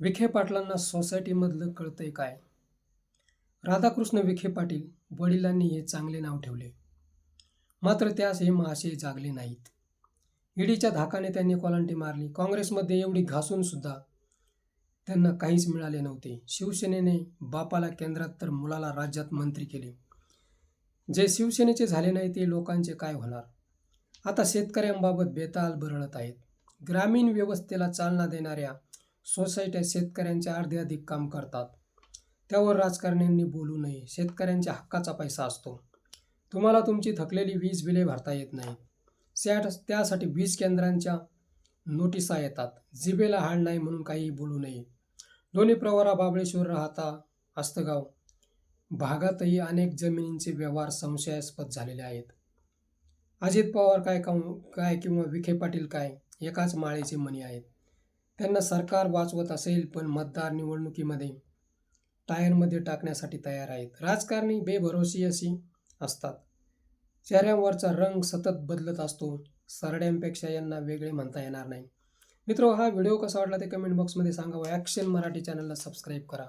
विखे पाटलांना सोसायटीमधलं कळतंय काय? राधाकृष्ण विखे पाटील वडिलांनी हे चांगले नाव ठेवले. मात्र त्यास हे महाशय जागले नाहीत. ईडीच्या धाकाने त्यांनी कॉलंटी मारली. काँग्रेसमध्ये एवढी घासून सुद्धा त्यांना काहीच मिळाले नव्हते. शिवसेनेने बापाला केंद्रात तर मुलाला राज्यात मंत्री केले. जे शिवसेनेचे झाले नाही ते लोकांचे काय होणार? आता शेतकऱ्यांबाबत बेताल बरळत आहेत. ग्रामीण व्यवस्थेला चालना देणाऱ्या सोसायट्या शेतकऱ्यांच्या अर्धे अधिक काम करतात. त्यावर राजकारण्यांनी बोलू नये. शेतकऱ्यांच्या हक्काचा पैसा असतो. तुम्हाला तुमची थकलेली वीज बिले भरता येत नाही सॅट त्यासाठी वीज केंद्रांच्या नोटिसा येतात. जिबेला हाड नाही म्हणून काही बोलू नये. दोन्ही प्रवरा बाबळेश्वर राहता अस्तगाव भागातही अनेक जमिनींचे व्यवहार संशयास्पद झालेले आहेत. अजित पवार काय काय किंवा विखे पाटील काय एकाच माळेचे मणी आहेत. त्यांना सरकार वाचवत असेल पण मतदार निवडणुकीमध्ये टायरमध्ये टाकण्यासाठी तयार आहेत. राजकारणी बेभरोशी अशी असतात. चेहऱ्यांवरचा रंग सतत बदलत असतो. सरड्यांपेक्षा यांना वेगळे म्हणता येणार नाही. मित्र हा व्हिडिओ कसा वाटला ते कमेंट बॉक्समध्ये सांगा व ॲक्शन मराठी चॅनलला सबस्क्राईब करा.